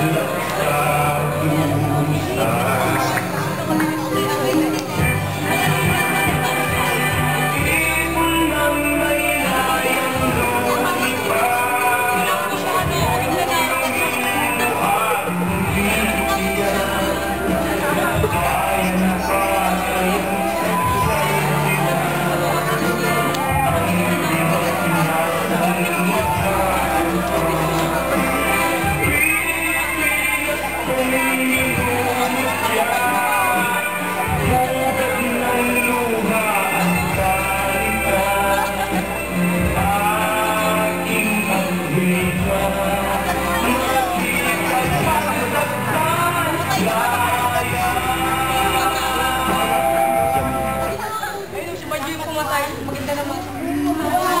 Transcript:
네. Liwayway, nahawi ang